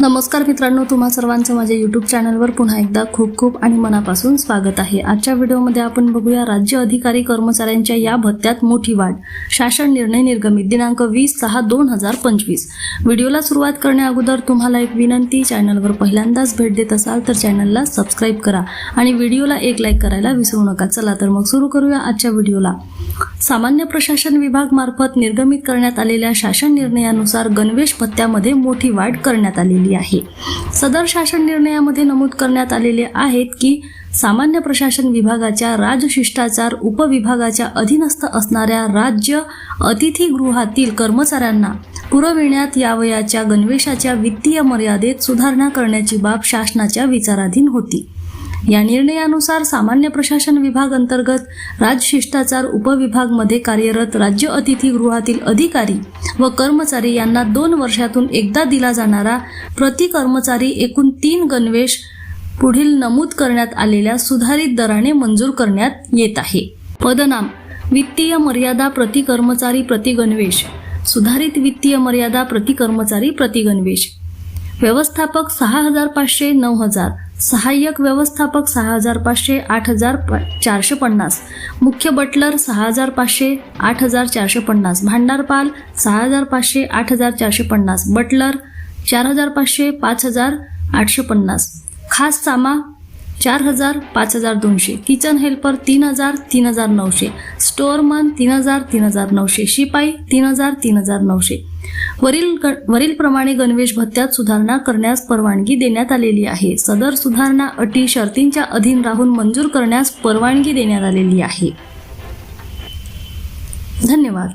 नमस्कार मित्रांनो तुम्हा सर्वांचं माझ्या यूट्यूब चॅनलवर पुन्हा एकदा खूप खूप आणि मनापासून स्वागत आहे. आजच्या व्हिडिओमध्ये आपण बघूया राज्य अधिकारी कर्मचाऱ्यांच्या या भत्त्यात मोठी वाढ. शासन निर्णय निर्गमित दिनांक वीस सहा दोन हजार पंचवीस. व्हिडिओला सुरुवात करण्या अगोदर तुम्हाला एक विनंती चॅनलवर पहिल्यांदाच भेट देत असाल तर चॅनलला सबस्क्राईब करा आणि व्हिडिओला एक लाईक करायला विसरू नका. चला तर मग सुरू करूया आजच्या व्हिडिओला. सामान्य प्रशासन विभाग मार्फत निर्गमित करण्यात आलेल्या शासन निर्णयानुसार गणवेश भत्त्यामध्ये मोठी वाढ करण्यात आलेली आहे. सदर शासन निर्णयामध्ये नमूद करण्यात आलेले आहेत की सामान्य प्रशासन विभागाच्या राजशिष्टाचार उपविभागाच्या अधीनस्थ असणाऱ्या राज्य अतिथीगृहातील कर्मचाऱ्यांना पुरविण्यात यावयाच्या गणवेशाच्या वित्तीय मर्यादेत सुधारणा करण्याची बाब शासनाच्या विचाराधीन होती. या निर्णयानुसार सामान्य प्रशासन विभाग अंतर्गत राजशिष्टाचार उपविभागमध्ये कार्यरत राज्य अतिथीगृहातील अधिकारी व कर्मचारी यांना दोन वर्षातून एकदा दिला जाणारा प्रति कर्मचारी एकूण तीन गणवेश पुढील नमूद करण्यात आलेल्या सुधारित दराने मंजूर करण्यात येत आहे. पदनाम वित्तीय मर्यादा प्रति कर्मचारी प्रति गणवेश. सुधारित वित्तीय मर्यादा प्रति कर्मचारी प्रति गणवेश. व्यवस्थापक सहा हजार पाचशे नऊ हजार. सहाय्यक व्यवस्थापक सहा हजार पाचशे आठ हजार प- चारशे पन्नास. मुख्य बटलर सहा हजार पाचशे आठ हजार चारशे पन्नास. भांडारपाल सहा हजार पाचशे आठ हजार चारशे पन्नास. बटलर चार हजार पाचशे पाच हजार आठशे पन्नास. खास सामा चार हजार पाच हजार दोनशे. किचन हेल्पर तीन हजार तीन हजार नऊशे. स्टोअरमन तीन हजार तीन हजार नऊशे. शिपाई तीन हजार तीन हजार नऊशे. वरील ग- वरीलप्रमाणे गणवेश भत्त्यात सुधारणा करण्यास परवानगी देण्यात आलेली आहे. सदर सुधारणा अटी शर्तींच्या अधीन राहून मंजूर करण्यास परवानगी देण्यात आलेली आहे. धन्यवाद.